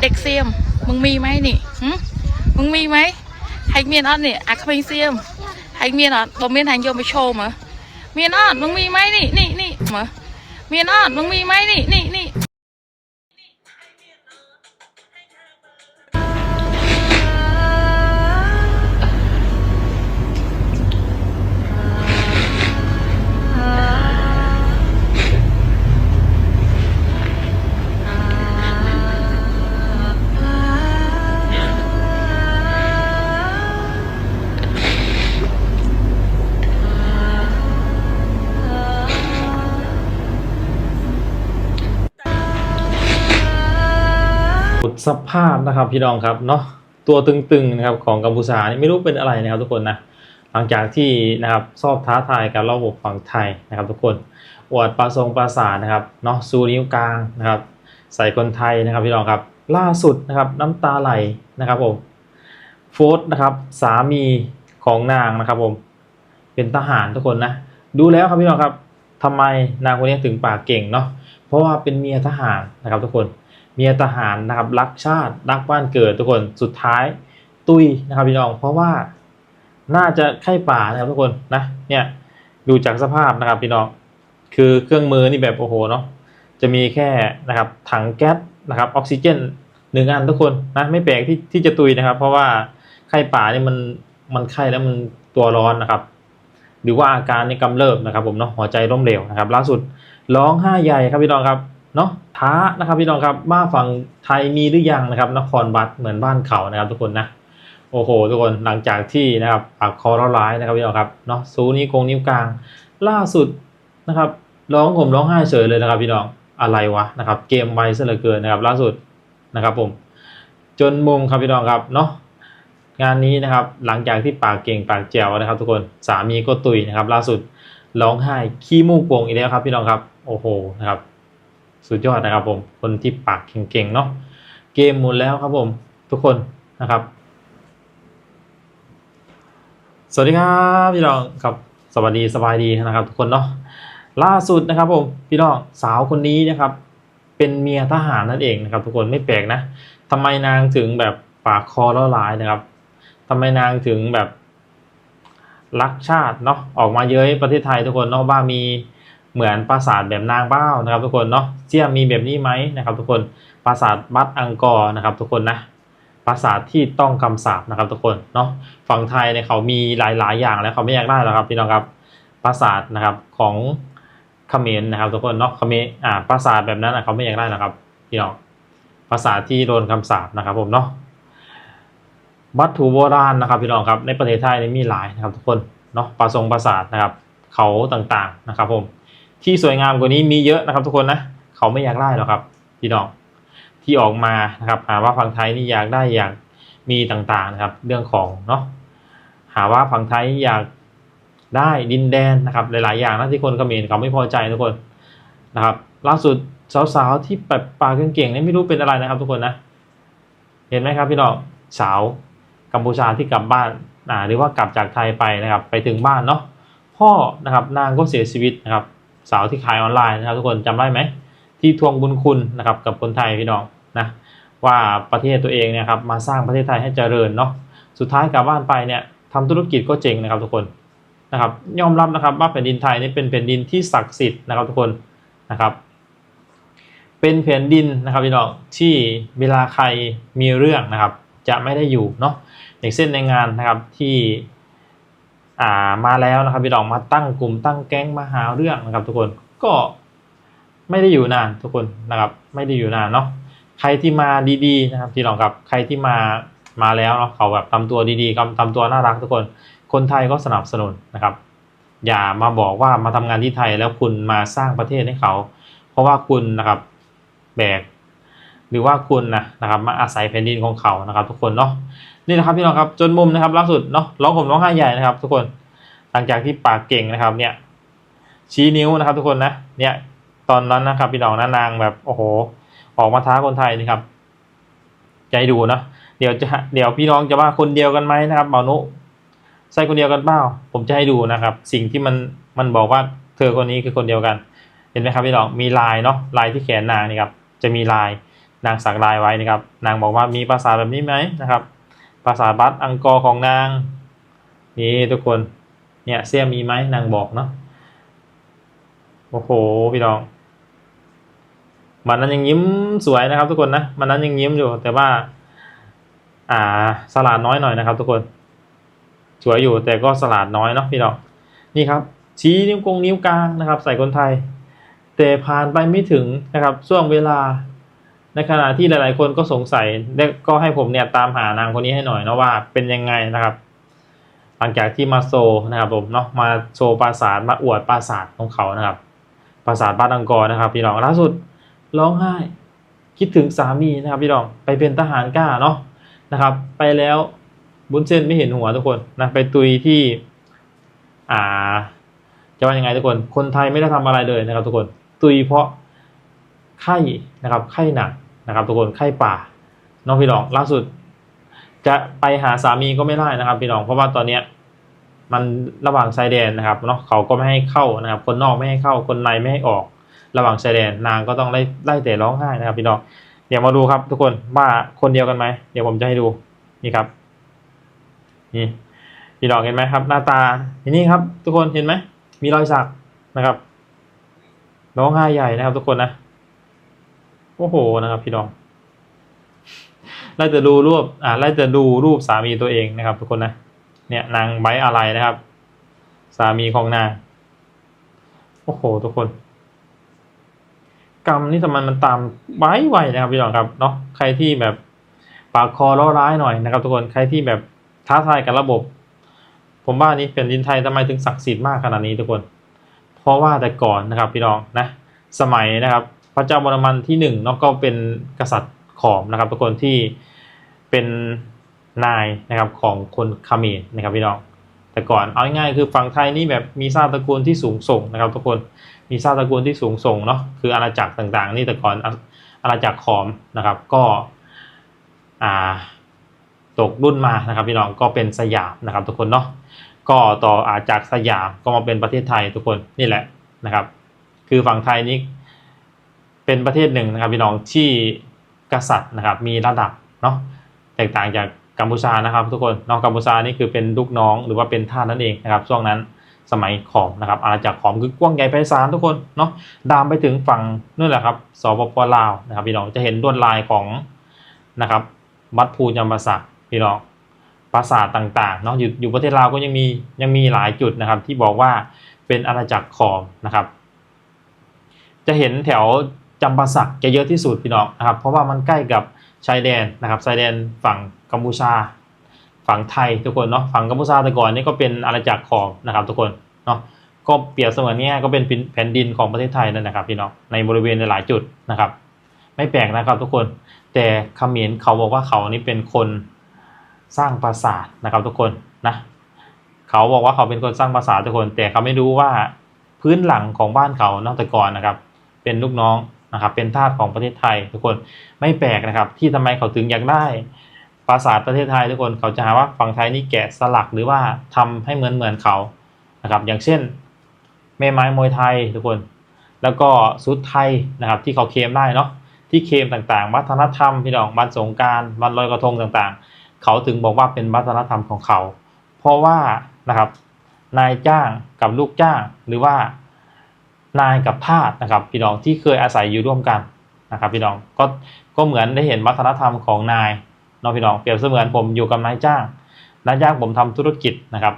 เด็กเซียม มึงมีไหมนี่มึงมีไหมไฮเมียนออดนี่อาคเมงเซียมไฮเมียนออดบ่เมียนไฮโยมไปโชว์มั้ยเมียนออดมึงมีไหมนี่นี่นี่มั้ยเมียนออดมึงมีไหมนี่นี่นี่ สภาพนะครับพี่น้องครับเนาะตัวตึงๆนะครับของกัมพูชานี่ไม่รู้เป็นอะไรนะครับทุกคนนะหลังจากที่นะครับสอบท้าทายกับระบบฝั่งไทยนะครับ ทุกคนอวดปลาทรงปลาสาทนะครับเนาะซูนิ้วกลางนะครับ ใส่คนไทยนะครับพี่น้องครับ ล่าสุดนะครับน้ำตาไหลนะครับผมโฟร์นะครับสามีของนางนะครับผมเป็นทหารทุกคนนะดูแล้วครับพี่น้องครับทำไมนางคนนี้ถึงปากเก่งเนาะเพราะว่าเป็นเมียทหารนะครับทุกคน มียทหารนะครับรักชาติรักบ้านเกิดทุกคนสุดท้ายตุยนะครับพี่น้องเพราะว่าน่าจะไข้ป่านะครับทุกคนนะเนี่ยดูจากสภาพนะครับพี่น้องคือเครื่องมือนี่แบบโอ้โหเนาะจะมีแค่นะครับถังแก๊สนะครับออกซิเจนหนึ่งอันทุกคนนะไม่แปลกที่ที่จะตุยนะครับ เพราะว่าไข้ป่านี่มันมันไข้แล้วมันตัวร้อนนะครับ หรือว่าอาการนี่กำเริบนะครับ ผมเนาะหัวใจล้มเหลวนะครับล่าสุดร้องไห้ใหญ่ครับพี่น้องครับ เนาะท้านะครับพี่น้องครับบ้านฝั่งไทยมีหรือยังนะครับ นครบัตเหมือนบ้านเขานะครับ ทุกคนนะโอ้โห ทุกคนหลังจากที่นะครับปากคอร้ร้ายนะครับพี่น้องครับเนาะซูนี้วกงนิ้วกลาง ล่าสุดนะครับร้องผมร้องไห้เฉยเลยนะครับ พี่น้องอะไรวะนะครับ เกมไวซะเหลือเกินนะครับ ล่าสุดนะครับ ผม จนมุมครับพี่น้องครับเนาะงานนี้นะครับหลังจากที่ปากเก่งปากแจ๋วนะครับ ทุกคนสามีก็ตุยนะครับ ล่าสุดร้องไห้ขี้มูกโป่งอีกแล้วครับ พี่น้องครับ โอ้โหนะครับ สุดยอดนะครับผมคนที่ปากเก่งๆเนาะเกมหมดแล้วครับผมทุกคนนะครับ สวัสดีครับพี่น้องครับสวัสดีสบายดีนะครับ ทุกคนเนาะล่าสุดนะครับผมพี่น้องสาวคนนี้นะครับเป็นเมียทหารนั่นเองนะครับทุกคนไม่แปลกนะทำไมนางถึงแบบปากคอล้วร้ายนะครับทำไมนางถึงแบบรักชาติเนาะออกมาเย้ยประเทศไทยทุกคนเนาะว่ามี เหมือนปราสาทแบบนางเบ้านะครับทุกคนเนาะเจียมมีแบบนี้ไหมนะครับ ทุกคนปราสาทบัตอังกอร์นะครับ ทุกคนนะปราสาทที่ต้องคำสาปนะครับ ทุกคนเนาะฝั่งไทยเนี่ยเขามีหลาย ๆ อย่างแล้วเขาไม่อยากได้หรอกครับพี่น้องครับปราสาทนะครับของเขมรนะครับ ทุกคนเนาะเขมรอ่าปราสาทแบบนั้นนะเขาไม่อยากได้หรอกครับพี่น้องปราสาทที่โดนคำสาปนะครับ ผมเนาะวัตถุโบราณนะครับพี่น้องครับในประเทศไทยนี่มีหลายนะครับ ทุกคนเนาะปราสงปราสาทนะครับ เขาต่างๆนะครับ ผม ที่สวยงามกว่านี้มีเยอะนะครับ ทุกคนนะเขาไม่อยากได้หรอกครับพี่น้องที่ออกมานะครับหาว่าฝั่งไทยนี่อยากได้อยากมีต่างๆนะครับ เรื่องของเนาะหาว่าฝั่งไทยอยากได้ดินแดนนะครับ หลายๆ อย่างนะที่คนเขมรเขาไม่พอใจทุกคนนะครับ ล่าสุดสาวๆที่แบบปากเก่งๆนี่ไม่รู้เป็นอะไรนะครับ ทุกคนนะเห็นไหมครับพี่น้องสาวกัมพูชาที่กลับบ้านหรือว่ากลับจากไทยไปนะครับ ไปถึงบ้านเนาะพ่อนะครับนางก็เสียชีวิตนะครับ สาวที่ขายออนไลน์นะครับ ทุกคนจำได้ไหมที่ทวงบุญคุณนะครับกับคนไทยพี่น้องนะว่าประเทศตัวเองเนี่ยครับมาสร้างประเทศไทยให้เจริญเนาะสุดท้ายกลับบ้านไปเนี่ยทำธุรกิจก็เจ๋งนะครับทุกคนนะครับยอมรับนะครับว่าแผ่นดินไทยนี่เป็นแผ่นดินที่ศักดิ์สิทธิ์นะครับทุกคนนะครับเป็นแผ่นดินนะครับพี่น้องที่เวลาใครมีเรื่องนะครับ จะไม่ได้อยู่เนาะอย่างเช่นในงานนะครับที่ อ่ามาแล้วนะครับพี่น้องมาตั้งกลุ่มตั้งแก๊งมาหาเรื่องนะครับ ทุกคนก็ไม่ได้อยู่นานทุกคนนะครับ ไม่ได้อยู่นานเนาะใครที่มาดีๆนะครับพี่น้องครับใครที่มามาแล้วเนาะเขาแบบทำตัวดีๆทำทำตัวน่ารักทุกคน คนไทยก็สนับสนุนนะครับ อย่ามาบอกว่ามาทำงานที่ไทยแล้วคุณมาสร้างประเทศให้เขา เพราะว่าคุณนะครับแบกหรือว่าคุณนะนะครับมาอาศัยแผ่นดินของเขานะครับ ทุกคนเนาะ นี่นะครับพี่น้องครับจนมุมนะครับล่าสุดเนาะร้องผมร้องไห้ใหญ่นะครับ ทุกคนหลังจากที่ปากเก่งนะครับ เนี่ย ชี้นิ้วนะครับ ทุกคนนะเนี่ยตอนนั้นนะครับ พี่น้องนะนางแบบโอ้โห ออกมาท้าคนไทยนะครับ ใจดูเนาะเดี๋ยวจะเดี๋ยวพี่น้องจะว่าคนเดียวกันไหมนะครับเบานุใช่คนเดียวกันเปล่าผมจะให้ดูนะครับ สิ่งที่มันมันบอกว่าเธอคนนี้คือคนเดียวกัน เห็นไหมครับพี่น้องมีลายเนาะลายที่แขนนางนี่ครับจะมีลายนางสักลายไว้นะครับ นางบอกว่ามีภาษาแบบนี้ไหมนะครับ ภาษาบัตอังกอร์ของนาง นี่ทุกคน เนี่ยเสี้ยมีไหมนางบอกเนาะ โอ้โห พี่น้อง มันนั้นยังยิ้มสวยนะครับ ทุกคนนะ มันนั้นยังยิ้มอยู่ แต่ว่า อ่า สลาดน้อยหน่อยนะครับ ทุกคน สวยอยู่แต่ก็สลาดน้อยเนาะพี่น้อง นี่ครับ ชี้นิ้วกงนิ้วกลางนะครับ ใส่คนไทย แต่ผ่านไปไม่ถึงนะครับช่วงเวลา ในขณะที่หลาย ๆ คนก็สงสัยและก็ให้ผมเนี่ยตามหานางคนนี้ให้หน่อยนะว่าเป็นยังไงนะครับ หลังจากที่มาโซนะครับผมเนาะมาโชว์ปราสาทมาอวดปราสาทของเขานะครับ ปราสาทบ้านอังกอร์นะครับพี่น้องล่าสุดร้องไห้คิดถึงสามีนะครับพี่น้องไปเป็นทหารกล้าเนาะนะครับ ไปแล้วบุญเส้นไม่เห็นหัวทุกคนนะไปตุยที่อ่าจะว่ายังไงทุกคน คนไทยไม่ได้ทำอะไรเลยนะครับ ทุกคน ตุยเพราะไข้นะครับ ไข้หนัก นะครับ ทุกคนไข้ป่าน้องพี่น้องล่าสุด จะไปหาสามีก็ไม่ได้นะครับ พี่น้องเพราะว่าตอนเนี้ยมันระหว่างชายแดนนะครับเนาะเขาก็ไม่ให้เข้านะครับ คนนอกไม่ให้เข้าคนในไม่ให้ออก ระหว่างชายแดนนางก็ต้องไล่ไล่แต่ร้องไห้นะครับ พี่น้องเดี๋ยวมาดูครับทุกคนว่าคนเดียวกันไหมเดี๋ยวผมจะให้ดูนี่ครับ นี่พี่น้องเห็นไหมครับ หน้าตาอย่นี้ครับ ทุกคนเห็นไหมมีรอยสักนะครับร้องไห้ใหญ่นะครับ ทุกคนนะ โอ้โหนะครับพี่น้องไล่จะดูรูปอ่าไล่จะดูรูปสามีตัวเองนะครับ ทุกคนนะเนี่ยนางไว้อะไรนะครับ สามีของนางโอ้โห ทุกคน กรรมนี่ทำไมมันตามไว้ไวนะครับพี่น้องครับเนาะใครที่แบบปากคอล้อร้ายหน่อยนะครับ ทุกคนใครที่แบบท้าทายกับระบบ ผมว่านี่เป็นดินไทยทำไมถึงศักดิ์สิทธิ์มากขนาดนี้ทุกคน เพราะว่าแต่ก่อนนะครับพี่น้องนะ สมัยนะครับ ระเจ้าวรมันที่หนึ่งเนาะก็เป็นกษัตริย์ขอมนะครับทุกคนที่เป็นนายนะครับของคนเขมรนะครับพี่น้อง แต่ก่อนเอาง่ายๆคือฝั่งไทยนี่แบบมีชาติตระกูลที่สูงส่งนะครับทุกคนมีชาติตระกูลที่สูงส่งเนาะคืออาณาจักรต่างๆ นี่แต่ก่อนอาอาณาจักรขอมนะครับก็อ่าตกรุ่นมานะครับพี่น้องก็เป็นสยามนะครับทุกคนเนาะก็ต่ออาจากสยามก็มาเป็นประเทศไทยทุกคนนี่แหละนะครับ คือฝั่งไทยนี่ เป็นประเทศหนึ่งนะครับพี่น้องที่กษัตริย์นะครับมีระดับเนาะแตกต่างจากกัมพูชานะครับ ทุกคนน้องกัมพูชานี่คือเป็นลูกน้องหรือว่าเป็นทาสนั่นเองนะครับ ช่วงนั้นสมัยขอมนะครับอาณาจักรขอมคือกว้างใหญ่ไพศาลทุกคนเนาะดามไปถึงฝั่งนู่นแหละครับสปปลาวนะครับพี่น้องจะเห็นลวดลายของนะครับวัดภูจำปาสักพี่น้องปราสาทต่างๆเนาะอยู่อยู่ประเทศลาวก็ยังมียังมีหลายจุดนะครับ ที่บอกว่าเป็นอาณาจักรขอมนะครับ จะเห็นแถว จำปาสักจะเยอะที่สุดพี่น้องนะครับ เพราะว่ามันใกล้กับชายแดนนะครับชายแดนฝั่งกัมพูชา ฝั่งไทยทุกคนเนาะฝั่งกัมพูชาแต่ก่อนนี่ก็เป็นอาณาจักรของนะครับทุกคนเนาะก็เปรียบเสมือนง่ยก็เป็นแผ่นดินของประเทศไทยนั่นนะครับพี่น้องในบริเวณหลายจุดนะครับ ไม่แปลกนะครับทุกคน แต่เขมรเขาบอกว่าเขานี่เป็นคนสร้างปราสาทนะครับทุกคนนะเขาบอกว่าเขาเป็นคนสร้างปราสาททุกคน แต่เขาไม่รู้ว่าพื้นหลังของบ้านเขานอกแต่ก่อนนะครับ เป็นลูกน้อง นะครับเป็นทาสของประเทศไทย ทุกคนไม่แปลกนะครับ ที่ทำไมเขาถึงอยากได้ปราสาทประเทศไทยทุกคนเขาจะหาว่าฝั่งไทยนี่แกะสลักหรือว่าทำให้เหมือนเหมือนเขานะครับอย่างเช่นแม่ไม้มวยไทยทุกคน แล้วก็ชุดไทยนะครับ ที่เขาเคมได้เนาะที่เคมต่างๆ วัฒนธรรมพี่น้องวันสงการวันลอยกระทงต่างๆ เขาถึงบอกว่าเป็นวัฒนธรรมของเขา เพราะว่านะครับนายจ้างกับลูกจ้างหรือว่า นายกับทาสนะครับพี่น้องที่เคยอาศัยอยู่ร่วมกันนะครับพี่น้องก็ก็เหมือนได้เห็นวัฒนธรรมของนายเน้องพี่น้องเปรียบเสมือนผมอยู่กับนายจ้างนายจ้างผมทำธุรกิจนะครับ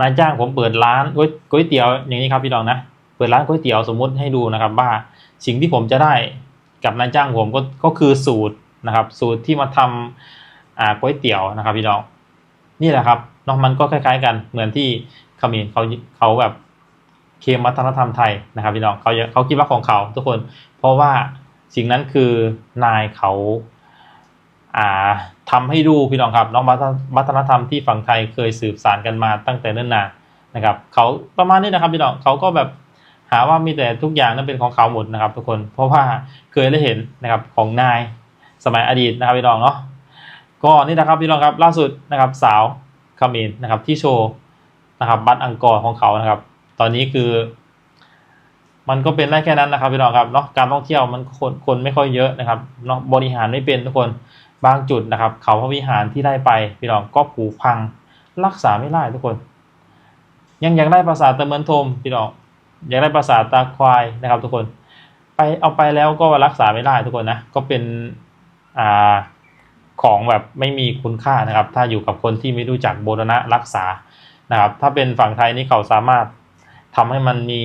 นายจ้างผมเปิดร้านก๋วยก๋วยเตี๋ยวอย่างนี้ครับพี่น้องนะเปิดร้านก๋วยเตี๋ยวสมมุติให้ดูนะครับว่าสิ่งที่ผมจะได้กับนายจ้างผมก็ก็คือสูตรนะครับ สูตรที่มาทำอ่าก๋วยเตี๋ยวนะครับ พี่น้องนี่แหละครับเนาะมันก็คล้าย ๆ กันเหมือนที่เขมรเขาเขาแบบ เคมวัฒนธรรมไทยนะครับพี่น้องเขาเขาคิดว่าของเขาทุกคน เพราะว่าสิ่งนั้นคือนายเขาอ่าทำให้ดูพี่น้องครับน้องวัฒนธรรมที่ฝั่งไทยเคยสืบสานกันมาตั้งแต่เนิ่นนานนะครับเขาประมาณนี้นะครับพี่น้องเขาก็แบบหาว่ามีแต่ทุกอย่างนั้นเป็นของเขาหมดนะครับ ทุกคนเพราะว่าเคยได้เห็นนะครับของนายสมัยอดีตนะครับพี่น้องเนาะก็นี่นะครับพี่น้องครับล่าสุดนะครับสาวเขมินนะครับที่โชว์นะครับบัตรอังกอร์ของเขานะครับ ตอนนี้คือ มันก็เป็นได้แค่นั้นนะครับพี่น้องครับเนาะการท่องเที่ยวมันคนคนไม่ค่อยเยอะนะครับเนาะบริหารไม่เป็นทุกคนบางจุดนะครับ เขาพระวิหารที่ได้ไปพี่น้องก็ผุพังรักษาไม่ได้ทุกคน ยังอยากได้ภาษาตะเมินทมพี่น้องอยากได้ภาษาตาควายนะครับ ทุกคนไปเอาไปแล้วก็รักษาไม่ได้ทุกคนนะก็เป็นอ่าของแบบไม่มีคุณค่านะครับ ถ้าอยู่กับคนที่ไม่รู้จักโบรณะรักษานะครับ ถ้าเป็นฝั่งไทยนี่เขาสามารถ ทำให้มันมี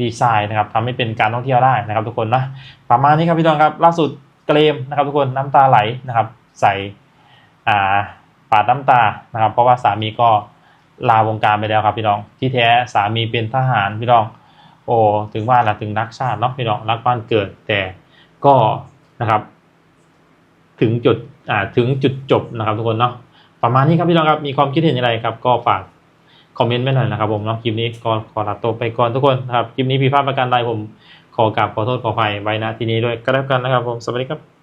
ดีไซน์นะครับทำให้เป็นการท่องเที่ยวได้นะครับ ทุกคนนะประมาณนี้ครับพี่น้องครับล่าสุดเกรมนะครับ ทุกคนน้ำตาไหลนะครับ ใส่อ่าปาดน้ำตานะครับ เพราะว่าสามีก็ลาวงการไปแล้วครับพี่น้อง ที่แท้สามีเป็นทหารพี่น้อง โอ้ถึงว่าละถึงรักชาติเนาะพี่น้องรักบ้านเกิดแต่ก็นะครับ ถึงจุดอ่าถึงจุดจบนะครับ ทุกคนเนาะประมาณนี้ครับพี่น้องครับมีความคิดเห็นอย่างไรครับ ก็ฝาก คอมเมนต์ไว้หน่อยนะครับผมเนาะคลิปนี้ก็ขอลาตัวไปก่อนทุกคนนะครับคลิปนี้ผิดพลาดประการใดผมขอกราบขอโทษขออภัยไว้นะทีนี้ด้วยก็แล้วกันนะครับผมสวัสดีครับ